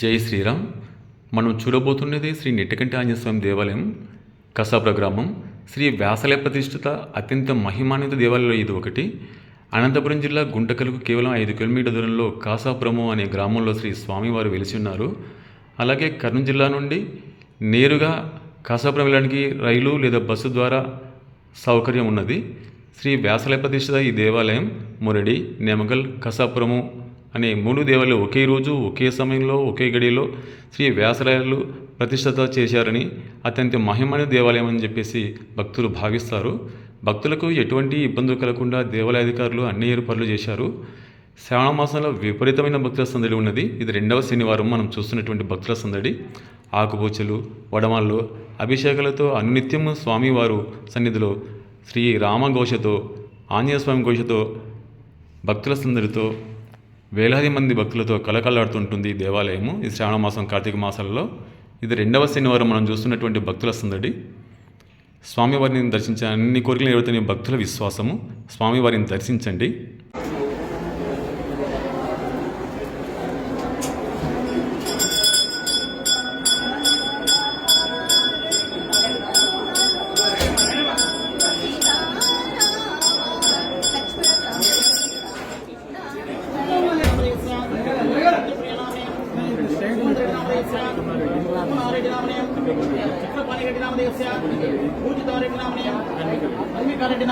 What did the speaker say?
జై శ్రీరామ్. మనం చూడబోతున్నది శ్రీ నిట్టకంటి ఆంజనేయస్వామి దేవాలయం కసాప్ర గ్రామం. శ్రీ వ్యాసలయ ప్రతిష్ఠిత అత్యంత మహిమాన్విత దేవాలయంలో ఇది ఒకటి. అనంతపురం జిల్లా గుంటకలకు కేవలం ఐదు కిలోమీటర్ దూరంలో కాసాపురము అనే గ్రామంలో శ్రీ స్వామివారు వెలిసి ఉన్నారు. అలాగే కర్నూలు జిల్లా నుండి నేరుగా కాసాపురం వెళ్ళడానికి రైలు లేదా బస్సు ద్వారా సౌకర్యం ఉన్నది. శ్రీ వ్యాసలయ ప్రతిష్ఠిత ఈ దేవాలయం మురడి నెమగల్ కసాపురము అనే మూడు దేవాలయాలు ఒకే రోజు ఒకే సమయంలో ఒకే గడిలో శ్రీ వ్యాసరాయలు ప్రతిష్టత చేశారని అత్యంత మహిమైన దేవాలయం అని చెప్పేసి భక్తులు భావిస్తారు. భక్తులకు ఎటువంటి ఇబ్బందులు కలగకుండా దేవాలయ అధికారులు అన్ని ఏర్పాట్లు చేశారు. శ్రావణ మాసంలో విపరీతమైన భక్తుల సందడి ఉన్నది. ఇది రెండవ శనివారం మనం చూస్తున్నటువంటి భక్తుల సందడి. ఆకుపూచలు వడమాళ్ళు అభిషేకాలతో అనునిత్యము స్వామివారు సన్నిధిలో శ్రీ రామఘోషతో ఆంజనేయ స్వామి ఘోషతో భక్తుల సందడితో వేలాది మంది భక్తులతో కలకలాడుతుంటుంది దేవాలయము ఈ శ్రావణ మాసం కార్తీక మాసాలలో. ఇది రెండవ శనివారం మనం చూస్తున్నటువంటి భక్తుల సందడి. స్వామివారిని దర్శించే అన్ని కోరికలు నెరవేరుతున్న భక్తుల విశ్వాసము. స్వామివారిని దర్శించండి. देवस्य कुम्भारेड्डिनामनीयं चक्रपाणिरेड्डिनामदेवस्य पूजितारेड्डिनामनीयं अन्विकारेड्डिना